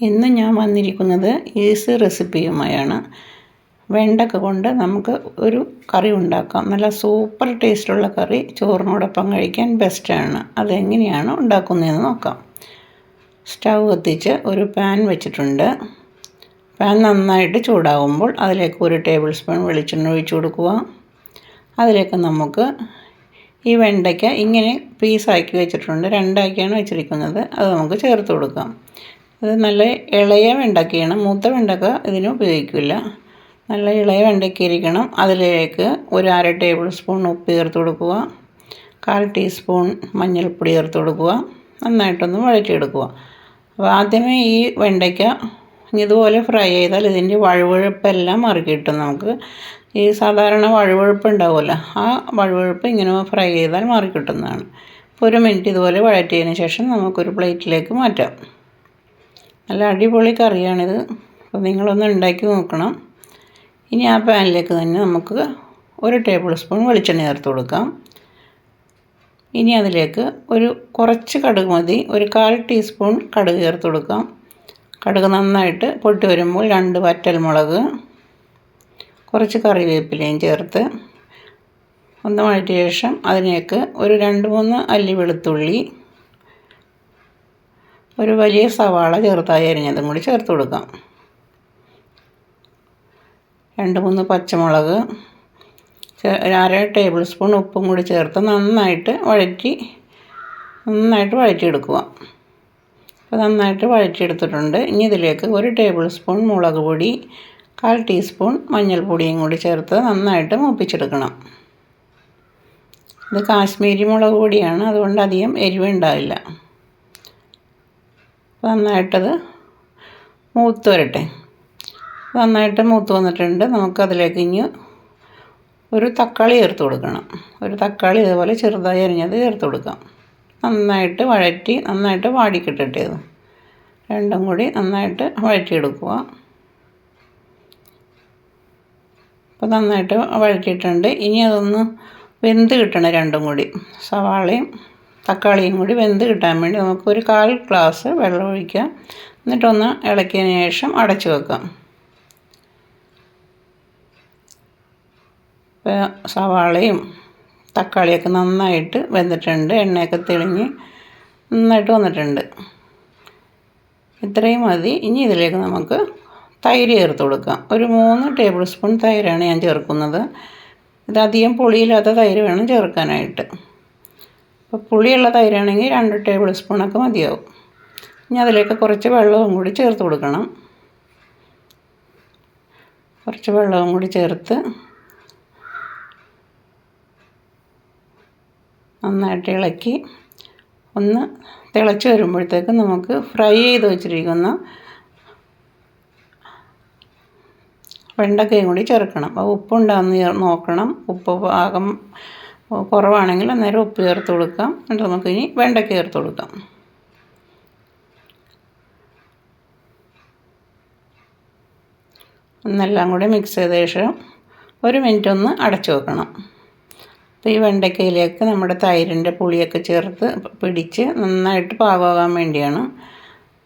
ഇന്ന് ഞാൻ വന്നിരിക്കുന്നത് ഈസി റെസിപ്പിയുമായാണ്. വെണ്ടക്ക കൊണ്ട് നമുക്ക് ഒരു കറി ഉണ്ടാക്കാം. നല്ല സൂപ്പർ ടേസ്റ്റുള്ള കറി ചോറിനോടൊപ്പം കഴിക്കാൻ ബെസ്റ്റാണ് അതെങ്ങനെയാണ് ഉണ്ടാക്കുന്നതെന്ന് നോക്കാം. സ്റ്റൗ കത്തിച്ച് ഒരു പാൻ വെച്ചിട്ടുണ്ട്. പാൻ നന്നായിട്ട് ചൂടാകുമ്പോൾ അതിലേക്ക് ഒരു ടേബിൾ സ്പൂൺ വെളിച്ചെണ്ണ ഒഴിച്ചു കൊടുക്കുക. അതിലേക്ക് നമുക്ക് ഈ വെണ്ടയ്ക്ക ഇങ്ങനെ പീസാക്കി വെച്ചിട്ടുണ്ട്. രണ്ടാക്കിയാണ് വെച്ചിരിക്കുന്നത്. അത് നമുക്ക് ചേർത്ത് കൊടുക്കാം. ഇത് നല്ല ഇളയ വെണ്ടക്കയാണ്. മൂത്ത വെണ്ടക്ക ഇതിന് ഉപയോഗിക്കില്ല. നല്ല ഇളയ വെണ്ടയ്ക്ക ഇരിക്കണം അതിലേക്ക് ഒരു അര ടേബിൾ സ്പൂൺ ഉപ്പ് ചേർത്ത് കൊടുക്കുക. കാൽ ടീസ്പൂൺ മഞ്ഞൾപ്പൊടി ചേർത്ത് കൊടുക്കുക. നന്നായിട്ടൊന്ന് വഴറ്റിയെടുക്കുക. അപ്പോൾ ആദ്യമേ ഈ വെണ്ടയ്ക്ക ഇതുപോലെ ഫ്രൈ ചെയ്താൽ ഇതിന്റെ വഴുവഴുപ്പെല്ലാം മാറിക്കിട്ടും നമുക്ക്. ഈ സാധാരണ വഴുവഴുപ്പ് ഉണ്ടാവുമല്ലോ ആ വഴുവഴുപ്പ് ഇങ്ങനെ ഫ്രൈ ചെയ്താൽ മാറിക്കിട്ടുന്നതാണ്. ഇപ്പോൾ ഒരു മിനിറ്റ് ഇതുപോലെ വഴറ്റിയതിന് ശേഷം നമുക്കൊരു പ്ലേറ്റിലേക്ക് മാറ്റാം. നല്ല അടിപൊളി കറിയാണിത്. അപ്പോൾ നിങ്ങളൊന്ന് ഉണ്ടാക്കി നോക്കണം. ഇനി ആ പാനിലേക്ക് തന്നെ നമുക്ക് ഒരു ടേബിൾ സ്പൂൺ വെളിച്ചെണ്ണ ചേർത്ത് കൊടുക്കാം. ഇനി അതിലേക്ക് ഒരു കുറച്ച് കടുക് മതി. ഒരു കാൽ ടീസ്പൂൺ കടുക് ചേർത്ത് കൊടുക്കാം. കടുക് നന്നായിട്ട് പൊട്ടി വരുമ്പോൾ രണ്ട് വറ്റൽമുളക് കുറച്ച് കറിവേപ്പിലയും ചേർത്ത് ഒന്ന് വഴറ്റിയ ശേഷം അതിലേക്ക് ഒരു രണ്ട് മൂന്ന് അല്ലി വെളുത്തുള്ളി ഒരു വലിയ സവാള ചെറുതായി അരിഞ്ഞതും കൂടി ചേർത്ത് കൊടുക്കാം. രണ്ട് മൂന്ന് പച്ചമുളക് അര ടേബിൾ സ്പൂൺ ഉപ്പും കൂടി ചേർത്ത് നന്നായിട്ട് വഴറ്റി നന്നായിട്ട് വഴറ്റിയെടുക്കുക. അപ്പോൾ നന്നായിട്ട് വഴറ്റിയെടുത്തിട്ടുണ്ട്. ഇനി ഇതിലേക്ക് ഒരു ടേബിൾ സ്പൂൺ മുളക് പൊടി കാൽ ടീസ്പൂൺ മഞ്ഞൾപ്പൊടിയും കൂടി ചേർത്ത് നന്നായിട്ട് മൂപ്പിച്ചെടുക്കണം. ഇത് കാശ്മീരി മുളക് പൊടിയാണ് അതുകൊണ്ട് അധികം എരിവ് ഉണ്ടാവില്ല. നന്നായിട്ടത് മൂത്ത് വരട്ടെ. നന്നായിട്ട് മൂത്ത് വന്നിട്ടുണ്ട്. നമുക്കതിലേക്ക് ഇനി ഒരു തക്കാളി ചേർത്ത് കൊടുക്കണം. ഒരു തക്കാളി ഇതുപോലെ ചെറുതായി അരിഞ്ഞത് ചേർത്ത് കൊടുക്കാം. നന്നായിട്ട് വഴറ്റി നന്നായിട്ട് വാടിക്കിട്ടട്ടെ അത് രണ്ടും കൂടി നന്നായിട്ട് വഴറ്റിയെടുക്കുക. അപ്പോൾ നന്നായിട്ട് വഴറ്റിയിട്ടുണ്ട്. ഇനി അതൊന്ന് വെന്ത് കിട്ടണം രണ്ടും കൂടി. സവാളയും തക്കാളിയും കൂടി വെന്ത് കിട്ടാൻ വേണ്ടി നമുക്ക് ഒരു കാൽ ഗ്ലാസ് വെള്ളം ഒഴിക്കാം. എന്നിട്ടൊന്ന് ഇളക്കിയതിന് ശേഷം അടച്ചു വെക്കാം. സവാളയും തക്കാളിയൊക്കെ നന്നായിട്ട് വെന്തിട്ടുണ്ട്. എണ്ണയൊക്കെ തെളിഞ്ഞ് നന്നായിട്ട് വന്നിട്ടുണ്ട്. ഇത്രയും മതി. ഇനി ഇതിലേക്ക് നമുക്ക് തൈര് ചേർത്ത് കൊടുക്കാം. ഒരു മൂന്ന് ടേബിൾ സ്പൂൺ തൈരാണ് ഞാൻ ചേർക്കുന്നത്. ഇത് അധികം പുളിയില്ലാത്ത തൈര് വേണം ചേർക്കാനായിട്ട്. അപ്പോൾ പുളിയുള്ള തൈരാണെങ്കിൽ രണ്ട് ടേബിൾ സ്പൂണൊക്കെ മതിയാവും. ഇനി അതിലേക്ക് കുറച്ച് വെള്ളവും കൂടി ചേർത്ത് കൊടുക്കണം. കുറച്ച് വെള്ളവും കൂടി ചേർത്ത് നന്നായിട്ട് ഇളക്കി ഒന്ന് തിളച്ച് വരുമ്പോഴത്തേക്ക് നമുക്ക് ഫ്രൈ ചെയ്ത് വെച്ചിരിക്കുന്ന വെണ്ടക്കയും കൂടി ചേർക്കണം. അപ്പോൾ ഉപ്പുണ്ടാകുന്ന നോക്കണം. ഉപ്പ് പാകം കുറവാണെങ്കിൽ അന്നേരം ഉപ്പ് ചേർത്ത് കൊടുക്കാം. എന്നിട്ട് നമുക്കിനി വെണ്ടയ്ക്ക ചേർത്ത് കൊടുക്കാം. ഒന്നെല്ലാം കൂടി മിക്സ് ചെയ്ത ശേഷം ഒരു മിനിറ്റ് ഒന്ന് അടച്ചു വെക്കണം. അപ്പോൾ ഈ വെണ്ടയ്ക്കയിലേക്ക് നമ്മുടെ തൈരിന്റെ പുളിയൊക്കെ ചേർത്ത് പിടിച്ച് നന്നായിട്ട് പാകമാകാൻ വേണ്ടിയാണ്.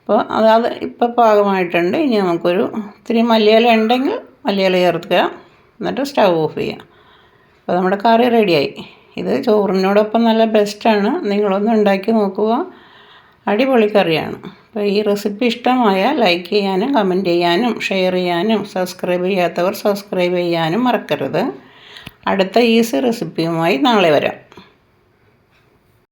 അപ്പോൾ അത് ഇപ്പോൾ പാകമായിട്ടുണ്ട്. ഇനി നമുക്കൊരു ഇത്തിരി മല്ലിയില ഉണ്ടെങ്കിൽ മല്ലിയില ചേർക്കുക. എന്നിട്ട് സ്റ്റൗ ഓഫ് ചെയ്യാം അപ്പോൾ നമ്മുടെ കറി റെഡിയായി. ഇത് ചോറിനോടൊപ്പം നല്ല ബെസ്റ്റാണ് നിങ്ങളൊന്ന് ഉണ്ടാക്കി നോക്കുക. അടിപൊളി കറിയാണ്. അപ്പോൾ ഈ റെസിപ്പി ഇഷ്ടമായാൽ ലൈക്ക് ചെയ്യാനും കമന്റ് ചെയ്യാനും ഷെയർ ചെയ്യാനും സബ്സ്ക്രൈബ് ചെയ്യാത്തവർ സബ്സ്ക്രൈബ് ചെയ്യാനും മറക്കരുത്. അടുത്ത ഈസി റെസിപ്പിയുമായി നാളെ വരാം.